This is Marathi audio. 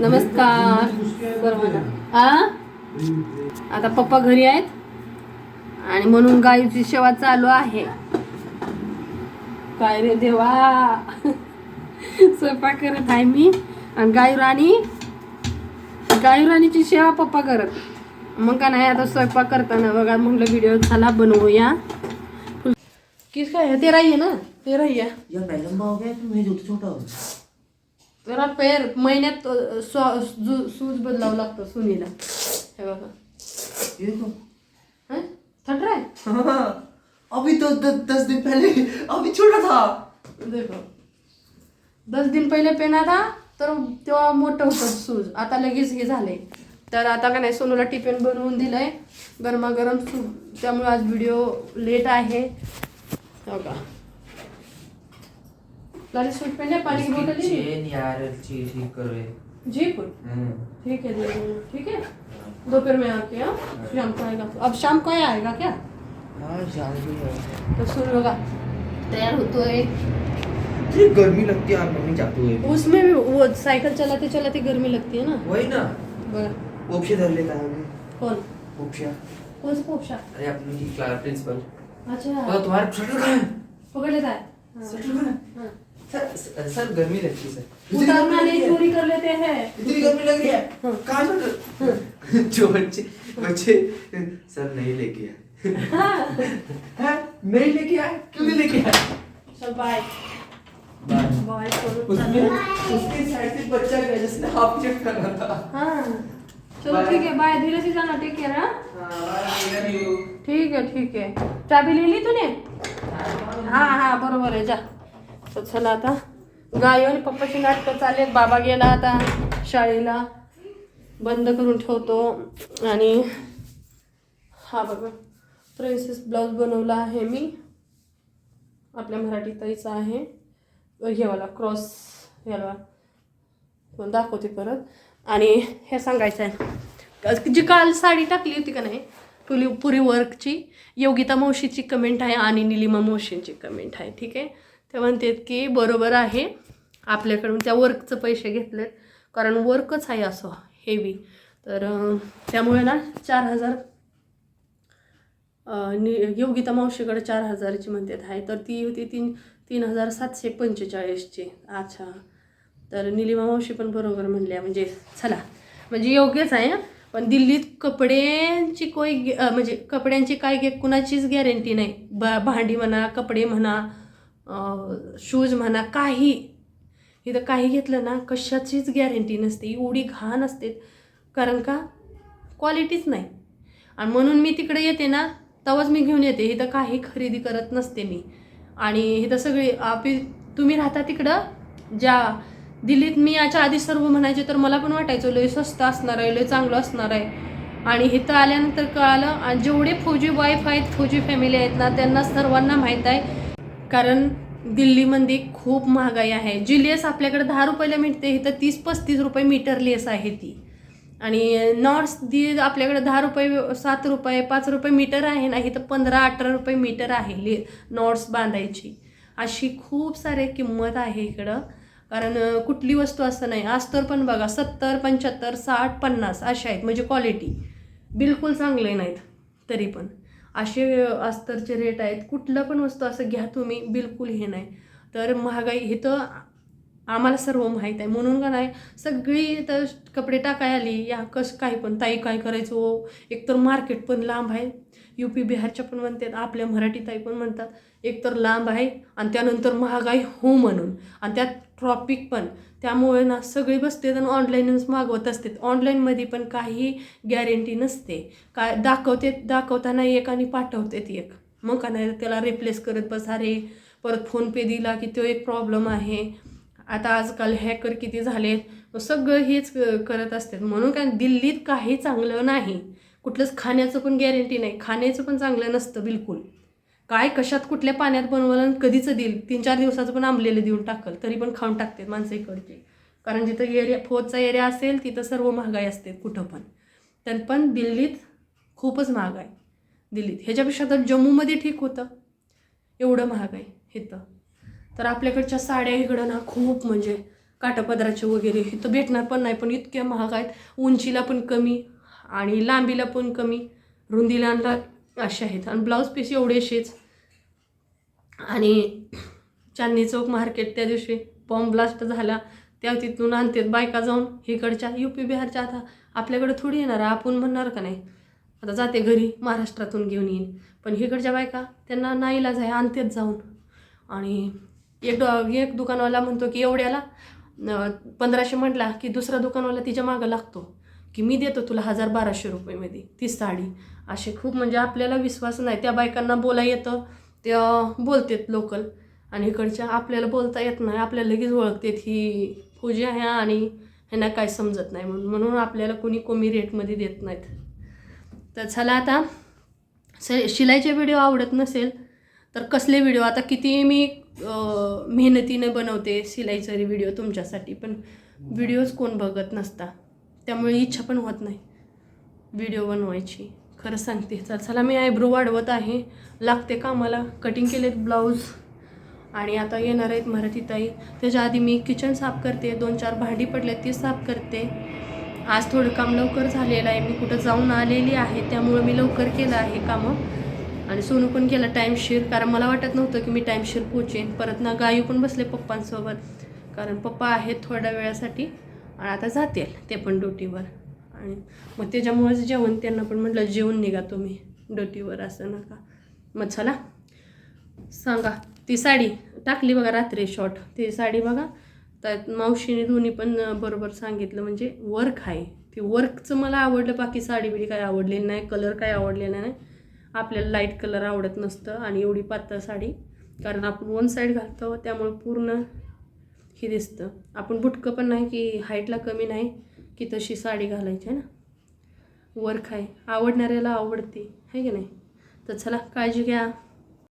नमस्कार. सर्वांना आ? आता पप्पा घरी आहेत. आणि म्हणून गाईची सेवा चालू आहे. काय रे देवा? स्वयंपाक करत आहे मी. आणि गाई राणी? गाई राणीची सेवा पप्पा करत. मग का नाही आता स्वयंपाक करताना बघा म्हणलं व्हिडिओ झाला बनवूया. किस काय ते तेरा ही ना? तेरा ही छोटा जरा पेर महिन्यात सूज बदलावं लागतं सुनीला. हे बघा. ये देखो हं? थंड आहे हाँ, अभी तो द, दस दिन पहले अभी छोटा था. देखो. दस दिन पहिले पेना था तर तेव्हा मोठं होतं सूज. आता लगेच हे झालंय. तर आता का नाही सोनूला टिफिन बनवून दिलंय. गरमागरम सूप. त्यामुळे आज व्हिडिओ लेट आहे. हो का लाली सूट पहले पानी की बोतल ली चेन यार चीज़ ठीक करो। ये जी कुछ हम्म। ठीक है दे ठीक है? दोपहर में आके हाँ? शाम को आएगा अब शाम को ही आएगा क्या? हाँ शाम को आएगा। तो सुन होगा तैयार होतोय इतनी गर्मी लगती है यार मम्मी जाती हुए उसमें भी वो साइकिल चलाते चलाते गर्मी लगती है ना। वही ना। बघा पोपशे धर लेता है हमें। कौन? पोपशा कौन सा पोपशा अरे अपनी की क्लास प्रिंसिपल। अच्छा। तो तुम्हारा स्वेटर कहाँ है। पकड़ लेता है। हाँ, स्वेटर कहाँ है हाँ। सर सर सर, गर्मी लगती है सर। उतारना नहीं चोरी कर लेते हैं। इतनी गर्मी लग रही है? हाँ। कहाँ स्वेटर जो बच्चे बच्चे सर नहीं लेके आए। हाँ। नहीं लेके आए? क्यों नहीं लेके आए? चल बाय बाय बाय उसमें उसके साइड से बच्चा गया जिसने हाफ़ था। हाँ। चलो ठीक है बाय धीरे से जाना टेक केयर हाँ? हाँ ठीक ठीक आहे चाबी लिहिली तूने? हा हा। बरोबर आहे जा। तर चला आता. गाय आणि पप्पाची नाटकं चालेल बाबा गेला आता शाळेला. बंद करून ठेवतो. आणि हा बघा. प्रिन्सेस ब्लाऊज बनवला आहे मी. आपल्या मराठी ताईचा आहे. हेवाला क्रॉस घ्यावा पण दाखवते परत. आणि हे सांगायचं आहे. जी काल साडी टाकली होती का नाही पुली पुरी वर्कची योगिता मावशीची कमेंट आहे आणि निलिमा मावशींची कमेंट आहे. ठीक आहे? ते म्हणतात की बरोबर आहे. आपल्याकडून त्या वर्कचं पैसे घेतलेत. कारण वर्कच आहे असं हेवी तर त्यामुळे ना चार हजार नि योगिता मावशीकडे चार हजाराची म्हणतात आहे. तर ती होती तीन तीन हजार सातशे पंचेचाळीसची अच्छा. तर निलिमा मावशी पण बरोबर म्हणल्या म्हणजे चला. म्हणजे योग्यच आहे पण दिल्लीत कपड्यांची कोई म्हणजे कपड्यांची काय गे कुणाचीच गॅरंटी नाही. ब भांडी म्हणा कपडे म्हणा शूज म्हणा काही. इथं काही घेतलं ना कशाचीच गॅरंटी नसते. एवढी घाण असते. कारण का? क्वालिटीच नाही. आणि म्हणून मी तिकडे येते ना तवच मी घेऊन येते. इथं काही खरेदी करत नसते मी. आणि इथं सगळी आपली तुम्ही राहता तिकडं? ज्या दिल्लीत मी याच्या आधी सर्व म्हणायचे तर मला पण वाटायचं लय स्वस्त असणार आहे लय चांगलं असणार आहे. आणि इथं आल्यानंतर कळालं आणि जेवढे फौजी वाईफ आहेत फौजी फॅमिली आहेत ना त्यांना सर्वांना माहीत आहे कारण दिल्लीमध्ये खूप महागाई आहे. जी लेस आपल्याकडे दहा रुपयाला मिळते इथं तीस पस्तीस रुपये मीटर लेस आहे ती. आणि नॉट्स दी आपल्याकडे दहा रुपये सात रुपये पाच रुपये मीटर आहे ना इथं पंधरा अठरा रुपये मीटर आहे ले नॉट्स बांधायची. अशी खूप सारे किंमत आहे इकडं. कारण कुठली वस्तू असं नाही. अस्तर पण बघा सत्तर पंच्याहत्तर साठ पन्नास अशा आहेत. म्हणजे क्वालिटी बिलकुल चांगले नाहीत. तरी पण. असे अस्तरचे रेट आहेत. कुठलं पण वस्तू असं घ्या तुम्ही बिलकुल हे नाही. तर महागाई हे तर आम्हाला सर्व माहीत आहे. म्हणून का नाही सगळी तर कपडे टाकाय आली या कसं काही पण ताई काय करायचं हो? एकतर मार्केट पण लांब आहे. यू पी बिहारच्या पण म्हणतात आपल्या मराठी ताई पण म्हणतात एकतर लांब आहे. आणि त्यानंतर महागाई हो म्हणून. आणि त्यात ट्रॉपिक पण. त्यामुळे ना सगळी बसते आणि ऑनलाईनच मागवत असते ऑनलाईनमध्ये पण काही गॅरंटी नसते. काय दाखवते दाखवताना एक आणि पाठवतात एक. मग का नाही त्याला रिप्लेस करत बसा रे परत फोनपे दिला की तो एक प्रॉब्लेम आहे. आता आजकाल हॅकर किती झालेत सगळं हेच क- करत असतात. म्हणून काय दिल्लीत काही चांगलं नाही. कुठलंच खाण्याचं पण गॅरंटी नाही. खाण्याचं पण चांगलं नसतं बिलकुल. काय कशात कुठल्या पाण्यात बनवलं आणि कधीचं देईल? तीन चार दिवसाचं पण आंबलेलं देऊन टाकल तरी पण खाऊन टाकतात माणसं इकडची. कारण जिथं एरिया फोर्थचा एरिया असेल तिथं सर्व महागाई असते कुठं पण. तर पण दिल्लीत खूपच महाग आहे दिल्लीत. ह्याच्यापेक्षा तर जम्मूमध्ये ठीक होतं. एवढं महाग आहे इथं. तर आपल्याकडच्या साड्या इकडं ना खूप म्हणजे काटापदराचे वगैरे इथं भेटणार पण नाही. पण इतक्या महाग आहेत उंचीला पण कमी आणि लांबीला पण कमी. रुंदीला असे आहेत. आणि ब्लाऊज पीस एवढेशेच आणि चांदणी चौक मार्केट त्या दिवशी बॉम्ब ब्लास्ट झाला. त्या तिथून आणतात बायका जाऊन. इकडच्या यू पी बिहारच्या आता आपल्याकडे थोडी येणार आपण म्हणणार का नाही? आता जाते घरी महाराष्ट्रातून घेऊन येईन. पण इकडच्या बायका त्यांना नाईलाज आहे. आणतेच जाऊन. आणि एक डॉ एक दुकानवाला म्हणतो की एवढ्याला पंधराशे म्हटला की दुसरा दुकानवाला तिच्या मागं लागतो. की मी देतो तुला हजार बाराशे रुपयेमध्ये ती साडी. असे खूप म्हणजे आपल्याला विश्वास नाही. त्या बायकांना बोला येतं ते बोलतात लोकल. आणि इकडच्या आपल्याला बोलता येत नाही. आपल्याला लगेच ओळखतात ही पूजा आहे आणि ह्यांना काय समजत नाही म्हणून. म्हणून आपल्याला कोणी कमी रेटमध्ये देत नाहीत. तर चला आता स शिलाईचे व्हिडिओ आवडत नसेल तर कसले व्हिडिओ? आता किती मी मेहनतीने बनवते शिलाईचे व्हिडिओ तुमच्यासाठी पण व्हिडिओज कोण बघत नसता. त्यामुळे इच्छा पण होत नाही. व्हिडिओ बनवायची. खरं सांगते. तर चला मी आयब्रो वाढवत आहे. लागते कामाला. कटिंग केलेत ब्लाऊज. आणि आता येणार आहेत मराठी ताई. त्याच्या आधी मी किचन साफ करते. दोन चार भांडी पडले ती साफ करते. आज थोडं काम लवकर झालेलं आहे. मी कुठं जाऊन आलेली आहे. त्यामुळं मी लवकर केलं आहे कामं. आणि सोनू पण केलं टाईमशीर. कारण मला वाटत नव्हतं की मी टाईमशीर पोचेन. परत ना गायू पण बसले पप्पांसोबत. कारण पप्पा आहेत थोड्या वेळासाठी. आणि आता जातील ते पण ड्युटीवर आणि मग त्याच्यामुळेच जेवण त्यांना पण म्हटलं जेवून निघा तुम्ही ड्युटीवर असं नका. मग चला. सांगा ती साडी टाकली बघा रात्री शॉर्ट ती साडी बघा. त्यात मावशीने दोन्ही पण बरोबर सांगितलं म्हणजे वर्क आहे. ती वर्कचं मला आवडलं बाकी साडी बिडी काय आवडलेली नाही कलर काय आवडलेला नाही. आपल्याला लाइट कलर आवडत नसतं आणि एवढी पातळ साडी. कारण आपण वन साईड घालतो त्यामुळे पूर्ण हे दिसतं. आपण बुटकं पण नाही की हाईटला कमी नाही की तशी साडी घालायची आहे ना? वर्क आहे. आवडणाऱ्याला आवडते आहे की नाही? तर चला काळजी घ्या.